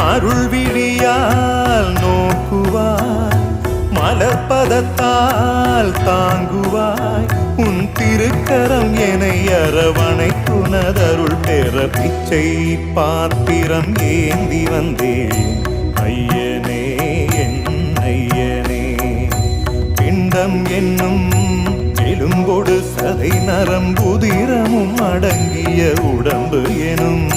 அருள் விழியால் நோக்குவாய் மலர்பதத்தால் தாங்குவாய். உன் திருக்கரம் என அரவணை அரவணைத்துனதருள் பெற பிச்சை பாத்திரம் ஏந்தி வந்தேன். ஐயனே என் ஐயனே பிண்டம் என்னும் எலும்பொடு சதை நரம்புதிரமும் அடங்கிய உடம்பு எனும்